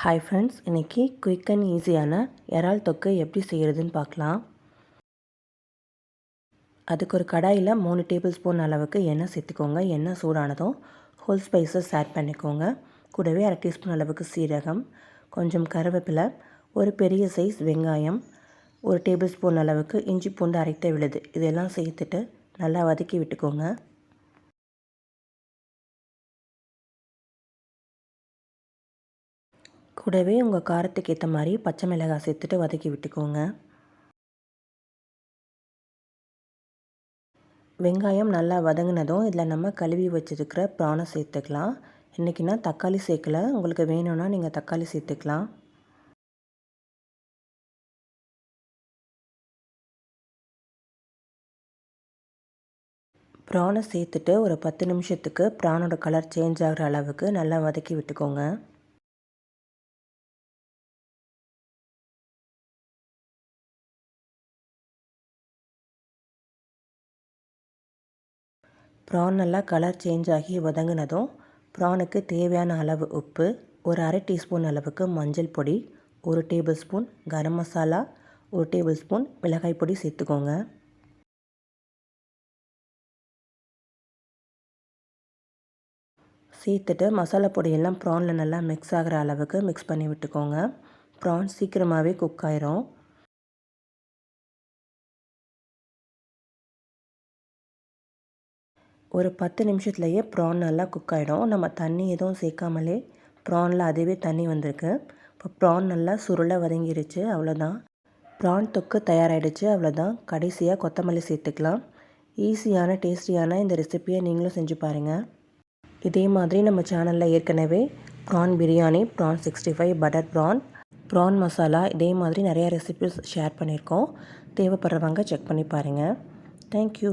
Hi friends இன்றைக்கி quick and ஈஸியான இறால் தொக்கு எப்படி செய்கிறதுன்னு பார்க்கலாம். அதுக்கு ஒரு கடாயில் மூணு டேபிள் ஸ்பூன் அளவுக்கு எண்ணெய் சேர்த்துக்கோங்க. எண்ணெய் சூடானதும் ஹோல் ஸ்பைசஸ் ஆட் பண்ணிக்கோங்க. கூடவே அரை டீஸ்பூன் அளவுக்கு சீரகம் கொஞ்சம் கருவேப்பிலை ஒரு பெரிய சைஸ் வெங்காயம் ஒரு டேபிள் ஸ்பூன் அளவுக்கு இஞ்சி பூண்டு அரைத்த விழுது. இதெல்லாம் சேர்த்துட்டு நல்லா வதக்கி விட்டுக்கோங்க. கூடவே உங்கள் காரத்துக்கு ஏற்ற மாதிரி பச்சை மிளகாய் சேர்த்துட்டு வதக்கி விட்டுக்கோங்க. வெங்காயம் நல்லா வதங்கினதும் இதில் நம்ம கழுவி வச்சுருக்கிற ப்ரானை சேர்த்துக்கலாம். இன்றைக்கினா தக்காளி சேர்க்கல. உங்களுக்கு வேணும்னா நீங்கள் தக்காளி சேர்த்துக்கலாம். ப்ரானை சேர்த்துட்டு ஒரு பத்து நிமிஷத்துக்கு ப்ரானோட கலர் சேஞ்ச் ஆகிற அளவுக்கு நல்லா வதக்கி விட்டுக்கோங்க. ப்ரான் நல்லா கலர் சேஞ்ச் ஆகி வதங்கினதும் ப்ரானுக்கு தேவையான அளவு உப்பு ஒரு அரை டீஸ்பூன் அளவுக்கு மஞ்சள் பொடி ஒரு டேபிள் ஸ்பூன் கரம் மசாலா ஒரு டேபிள் ஸ்பூன் மிளகாய் பொடி சேர்த்துக்கோங்க. சேர்த்துட்டு மசாலா பொடியெல்லாம் ப்ரானில் நல்லா மிக்ஸ் ஆகிற அளவுக்கு மிக்ஸ் பண்ணி விட்டுக்கோங்க. ப்ரான் சீக்கிரமாகவே குக் ஆயிரும். ஒரு பத்து நிமிஷத்துலையே ப்ரான் நல்லா குக் ஆகிடும் நம்ம தண்ணி எதுவும் சேர்க்காமலே ப்ரானில் அதுவே தண்ணி வந்திருக்கு. இப்போ ப்ரான் நல்லா சுருளை வதங்கிருச்சு அவ்வளோதான் ப்ரான் தொக்கு தயாராகிடுச்சு அவ்வளோதான் கடைசியாக கொத்தமல்லி சேர்த்துக்கலாம். ஈஸியான டேஸ்டியான இந்த ரெசிப்பியை நீங்களும் செஞ்சு பாருங்கள் இதே மாதிரி நம்ம சேனலில் ஏற்கனவே prawn biryani prawn sixty five butter prawn prawn masala இதே மாதிரி நிறையா ரெசிபிஸ் ஷேர் பண்ணியிருக்கோம். தேவைப்படுறவங்க செக் பண்ணி பாருங்கள் தேங்க்யூ